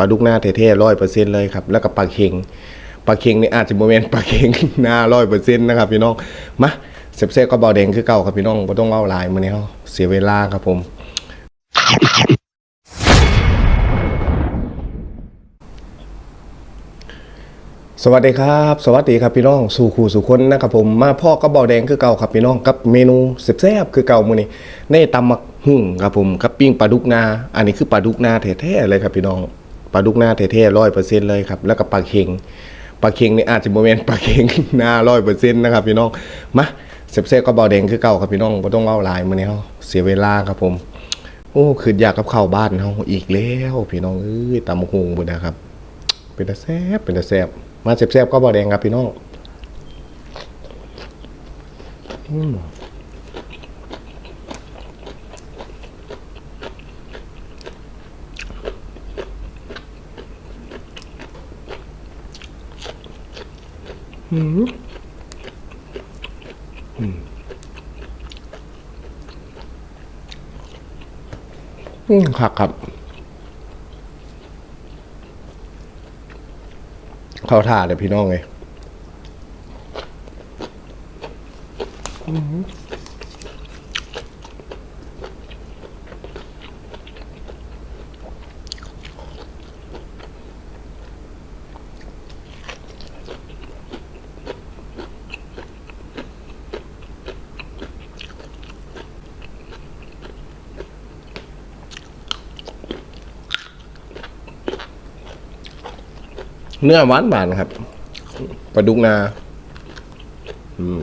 ปลาดุกหน้าเท่ๆร้อยเปอร์เซ็นต์เลยครับ แล้วก็ปลาเค็งปลาเค็งนี่อาจจะโมเมนปลาเค็งหน้าร้อยเปอร์เซ็นต์นะครับพี่น้องมาเซฟเซฟก็เบาแดงคือเก่าครับพี่น้องบ่ต้องเอาลายมื้อนี้เฮาเสียเวลาครับผมสวัสดีครับ สวัสดีครับพี่น้องสู่คู่สู่คนนะครับผมมาพ่อก็บอแดงคือเก่าครับพี่น้องกับเมนูแซ่บๆคือเก่ามื้อนี้ในตำมักหุ่งครับผมกับปิ้งปลาดุกนา อันนี้คือปลาดุกนาแท้ๆเลยครับพี่น้อง ปลาดุกหน้าแท้ๆร้อยเปอร์เซ็นต์เลยครับแล้วก็ปลาเค็งปลาเค็งนี่อาจจะโมเมนต์ปลาเค็งหน้าร้อยเปอร์เซ็นต์นะครับพี่น้องมาแซ่บๆก็บอแดงคือเก่าครับพี่น้องบ่ต้องเอาลายมื้อนี้เฮาเสียเวลาครับผม โอ้คืออยากกับข้าวบ้านเฮาอีกแล้วพี่น้องเอ้ยตำหุ่งบ่นะครับ เป็นตาแซบเป็นตาแซบมาแซ่บๆก็บอแดงครับพี่น้อง อืม อืมอืมอืมครับครับเข้าท่าเลยพี่น้องเลย เนื้อหวานหวานครับปลาดุกนา อืม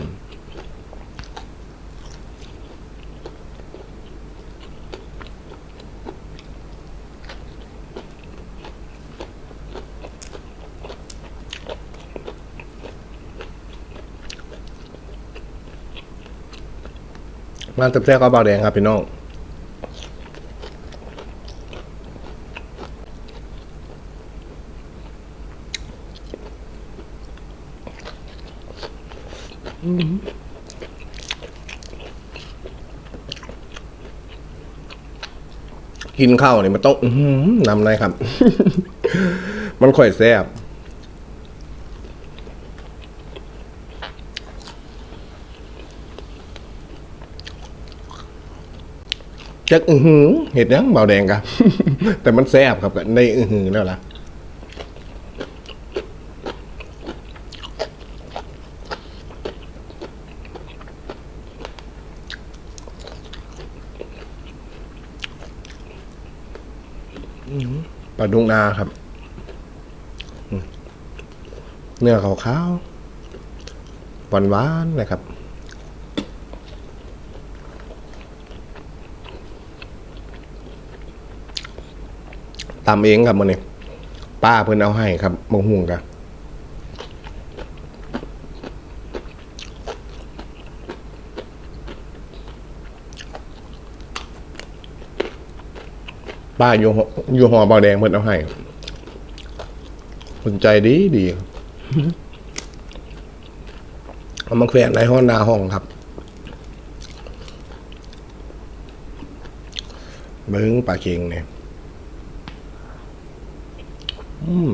มาแซ่บๆก็เบาแดงครับพี่น้อง กินข้าวนี่มันต้องอื้อหือนำเลยครับ มันค่อยแซ่บจักอือหือเห็ดยังเบาแดงครับ แต่มันแซ่บครับในอือหือแล้วล่ะ ปลาดุกนาครับเนื้อขาวๆหวานหวานะครับตำเองครับมันนี่ป้าเพิ่นเอาให้ครับมงหุงกัน ป้าอยู่อยู่หอเบาแดงเพิ่นเอาให้สนใจดีดีเอามาแขวนในห้องนาห้องครับเบิ้งปลาเค็งเนี่ยอืม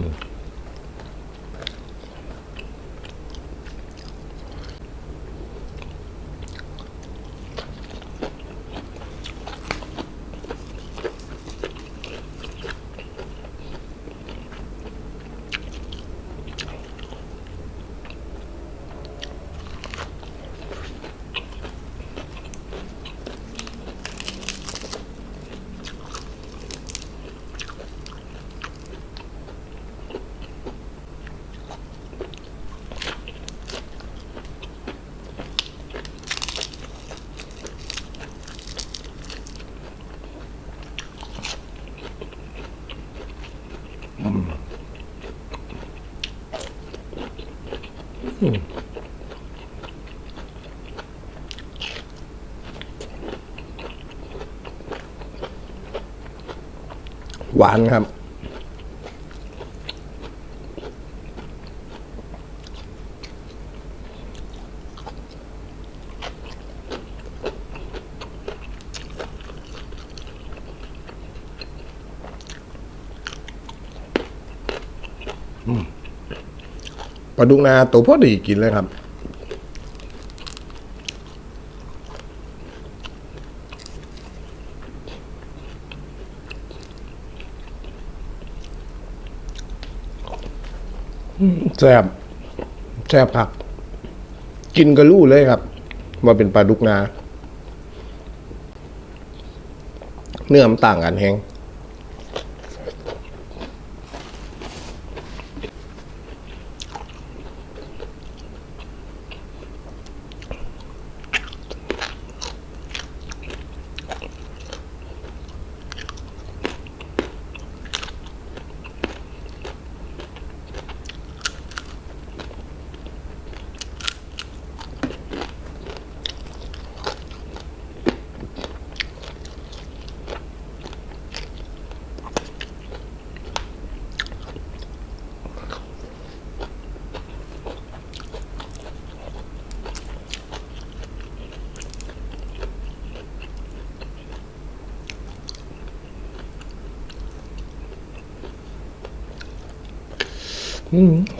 หวานครับ ปลาดุกนาตัวพอดีกินเลยครับ แซ่บแซ่บครับ กินกระลู่เลยครับว่าเป็นปลาดุกนา เนื้อมันต่างกันแฮง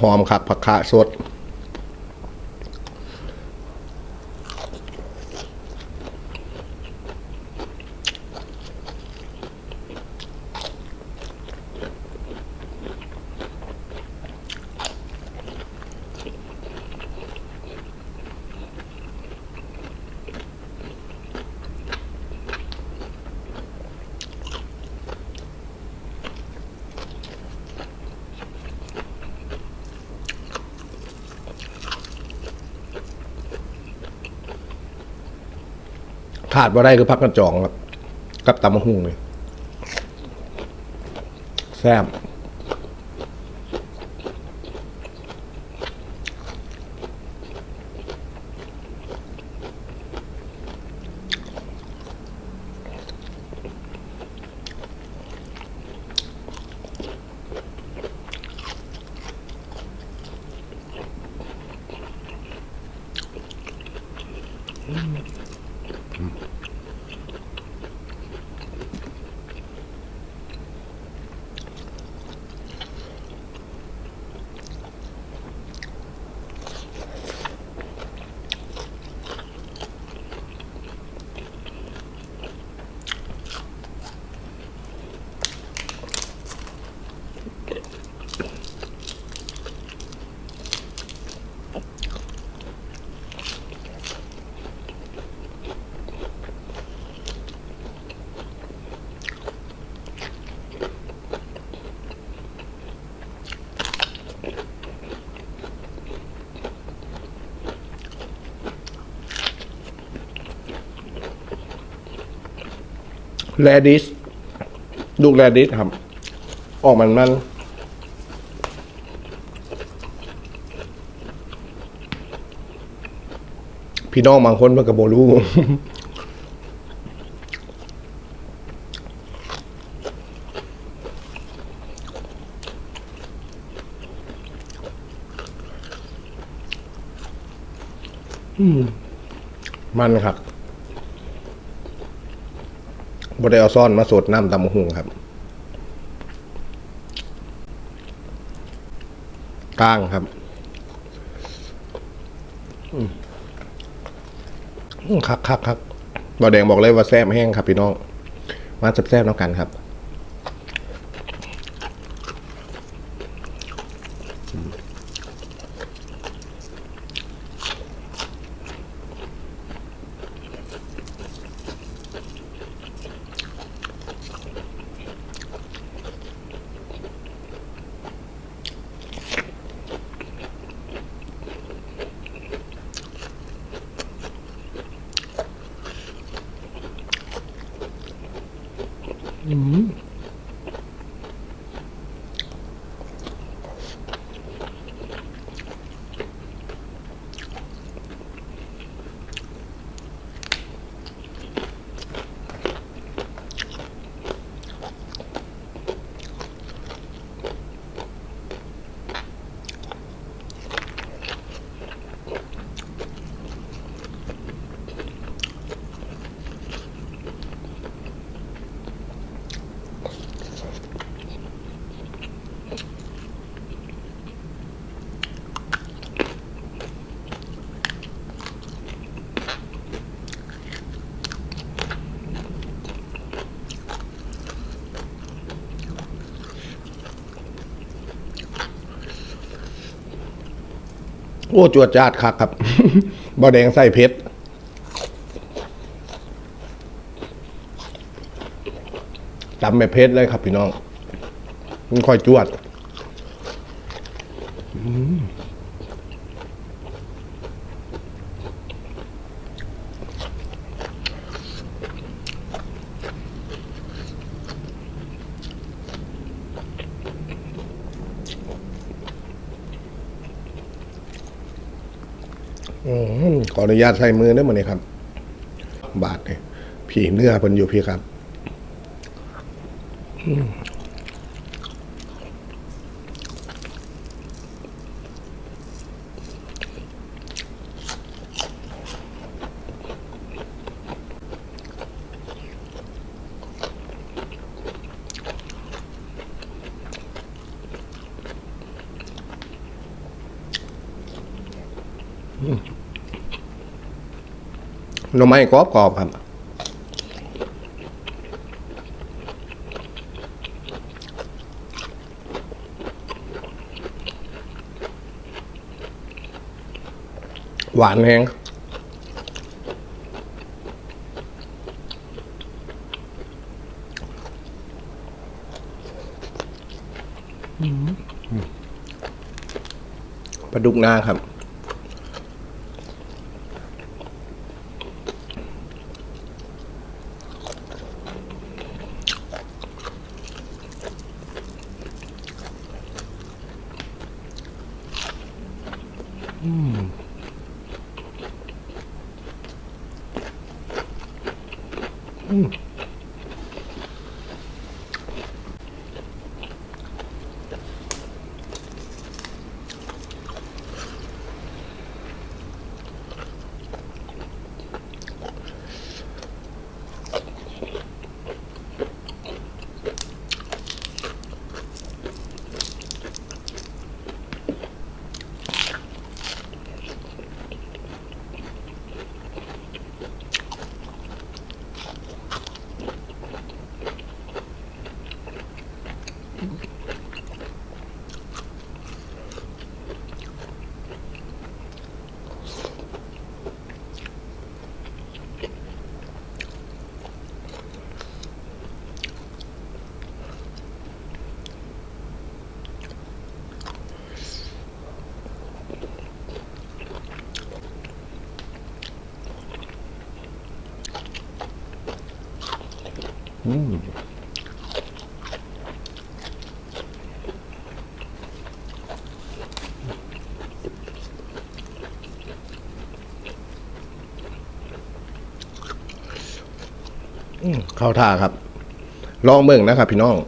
หอมคักผักกาดสด ขาดว่าได้คือพักกระจองครับ กับตำมะฮุ่งเลยแซ่บ แรดิสลูกแรดิสครับ ออกมันมันพี่น้องบางคนมันก็บรู้มันครับ บได้เอาซ่อนมาสดน้ำตำมะหุงครับก้างครับคักคักคักบอแดงบอกเลยว่าแซ่บแห้งครับพี่น้อง มาแซ่บๆแล้วกันครับ Mm-hmm. โอ้จวดจาดคักครับบะแดงใส่เพชรตำแบบเพชรเลยครับพี่น้องมันค่อยจวด อืม ขออนุญาตใส่มือได้ไหมเนี่ยครับ บาทเนี่ยผีเนื้อเพิ่นอยู่พี่ครับอืม หน่อไม้กรอบกรอบๆครับ หวานแห้งปลาดุกนาครับ อืม เข้าท่าครับ ลองเบิ่งนะครับ พี่น้องโ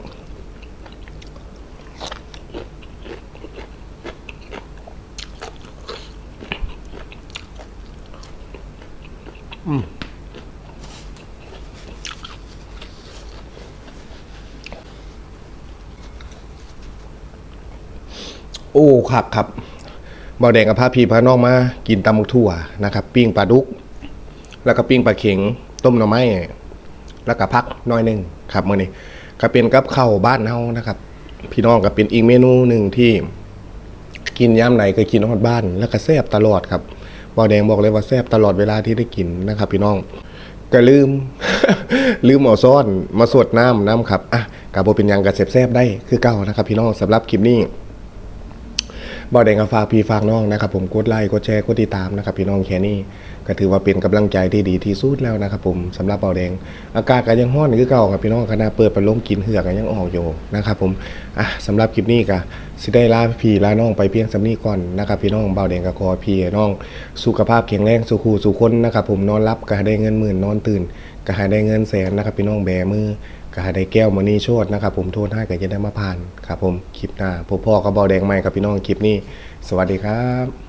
อ้ครับครับเบาแดงกับพาพีพาน้องมา กินตำบักถั่วนะครับ ปิ้งปลาดุก แล้วก็ปิ้งปลาเข็ง ต้มหน่อไม้ แล้วก็พักน้อยหนึ่งครับมื้อนี้ก็เป็นกับข้าวบ้านเฮานะครับ พี่น้องก็เป็นอีกเมนูหนึ่งที่ กินยามไหนก็กินฮอดบ้าน แล้วก็แซ่บตลอดครับบอแดงบอกเลยว่าแซ่บตลอดเวลาที่ได้กินนะครับ พี่น้องก็ลืม ลืมเอาซ้อนมาสวดน้ำน้ำครับอะกาโบเป็นยังกับแซ่บๆได้คือเก่านะครับ พี่น้องสำหรับคลิปนี้บอแดงกับฝากพี่ฝากน้องนะครับ ผมกดไลค์กดแชร์กดติดตามนะครับ พี่น้องแค่นี้ ก็ถือว่าเป็นกำลังใจที่ดีที่สุดแล้วนะครับผมสำหรับบอแดง อากาศก็ยังร้อนคือเก่าครับพี่น้องขณะเปิดพัดลมกินเหือกก็ยังออกอยู่นะครับผมอะสำหรับคลิปนี้ก็สิได้ลาพี่ลาน้องไปเพียงสำนี้ก่อนนะครับพี่น้องเบาแดงกับคอพี่น้อง สุขภาพแข็งแรงสุขูสุขคนนะครับผมนอนรับก็ห้ได้เงินหมื่นนอนตื่นก็ห้ได้เงินแสนนะครับพี่น้องแบมือก็ห้ได้แก้วมณีโชดนะครับผมโทษให้ก็จะได้มาผ่านครับผมคลิปหน้าพบพ่อกับเบาแดงใหม่ครับพี่น้องคลิปนี้ สวัสดีครับ